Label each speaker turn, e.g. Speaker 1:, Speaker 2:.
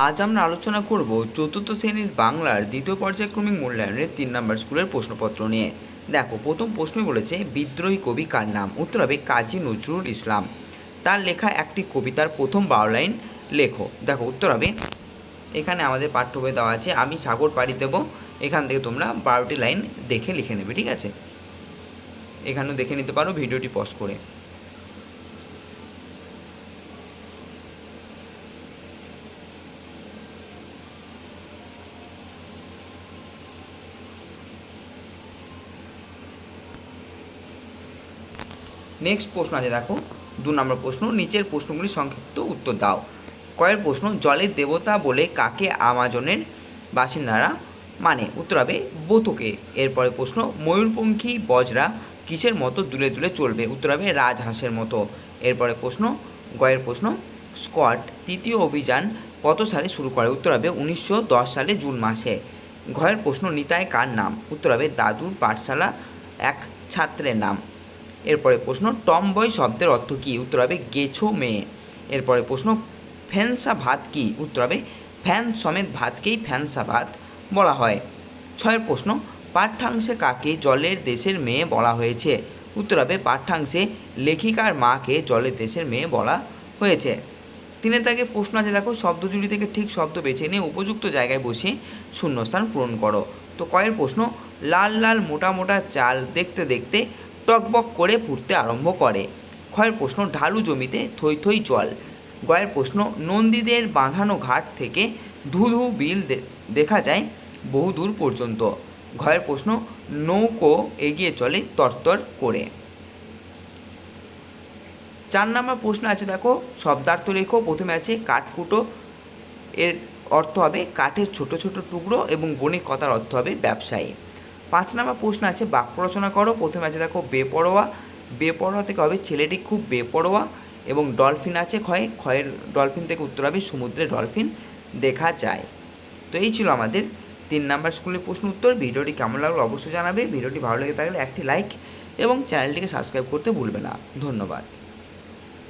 Speaker 1: আজ আমরা আলোচনা করব চতুর্থ শ্রেণির বাংলার দ্বিতীয় পর্যায়ক্রমিক মূল্যায়নের তিন নম্বর স্কুলের প্রশ্নপত্র নিয়ে। দেখো, প্রথম প্রশ্ন বলেছে, বিদ্রোহী কবি কার নাম? উত্তর হবে কাজী নজরুল ইসলাম। তার লেখা একটি কবিতার প্রথম বারো লাইন লেখো। দেখো, উত্তর হবে, এখানে আমাদের পাঠ্য বই দেওয়া আছে, আমি সাগর পাড়ি দেবো। এখান থেকে তোমরা বারোটি লাইন দেখে লিখে নেবে, ঠিক আছে? এখানেও দেখে নিতে পারো, ভিডিওটি পজ করে। নেক্সট প্রশ্ন আছে, দেখো। দু নম্বর প্রশ্ন, নিচের প্রশ্নগুলি সংক্ষিপ্ত উত্তর দাও। কয়ের প্রশ্ন, জলের দেবতা বলে কাকে আমাজনের বাসিন্দারা মানে? উত্তর হবে বোতকে। এরপরে প্রশ্ন, ময়ূরপঙ্খী বজরা কিসের মতো দুলে দুলে চলবে? উত্তর হবে রাজহাঁসের মতো। এরপরে প্রশ্ন, গয়ের প্রশ্ন স্কোয়াড তৃতীয় অভিযান কত সালে শুরু করে? উত্তর হবে উনিশশো দশ সালে জুন মাসে। ঘয়ের প্রশ্ন, নিতাই কার নাম? উত্তর হবে দাদুর পাঠশালা এক ছাত্রের নাম। এরপরে প্রশ্ন, টমবয় শব্দের অর্থ কী? উত্তর হবে, গেছো মেয়ে এরপরে প্রশ্ন, ফ্যানসা ভাত কী? উত্তর হবে, ফ্যান সমেত ভাতকেই ফ্যানসা ভাত বলা হয়। ছয়ের প্রশ্ন, পাঠ্যাংশে কাকে জলের দেশের মেয়ে বলা হয়েছে? উত্তর হবে, পাঠ্যাংশে লেখিকার মাকে জলের দেশের মেয়ে বলা হয়েছে। তিনের তাকে প্রশ্ন আছে, দেখো শব্দ শব্দজুড়ি থেকে ঠিক শব্দ বেছে নিয়ে উপযুক্ত জায়গায় বসে শূন্যস্থান পূরণ করো। তো কয়ের প্রশ্ন, লাল লাল মোটা মোটা চাল দেখতে দেখতে টকবক করে ফুটতে আরম্ভ করে। ক্ষয়ের প্রশ্ন, ঢালু জমিতে থই থই জল। গয়ের প্রশ্ন, নন্দীদের বাঁধানো ঘাট থেকে ধু ধু বিল দেখা যায় বহু দূর পর্যন্ত। ঘয়ের প্রশ্ন, নৌকো এগিয়ে চলে তরতর করে। চার নম্বর প্রশ্ন আছে দেখো, শব্দার্থ লেখো, প্রথমে আছে কাঠকুটো, এর অর্থ হবে কাঠের ছোট ছোট টুকরো এবং বণিক কথার অর্থ হবে ব্যবসায়ী। পাঁচ নম্বর প্রশ্ন আছে, বাক্য রচনা করো। প্রথমে আছে দেখো, বেপরোয়া। বেপরোয়া থেকে হবে ছেলেটি খুব বেপরোয়া এবং ডলফিন আছে ক্ষয়। ক্ষয়ের ডলফিন থেকে উত্তর হবে সমুদ্রে ডলফিন দেখা যায়। তো এই ছিল আমাদের তিন নাম্বার স্কুলের প্রশ্ন উত্তর। ভিডিওটি কেমন লাগল অবশ্যই জানাবে। ভিডিওটি ভালো লেগে থাকলে একটি লাইক এবং চ্যানেলটিকে সাবস্ক্রাইব করতে ভুলবে না। ধন্যবাদ।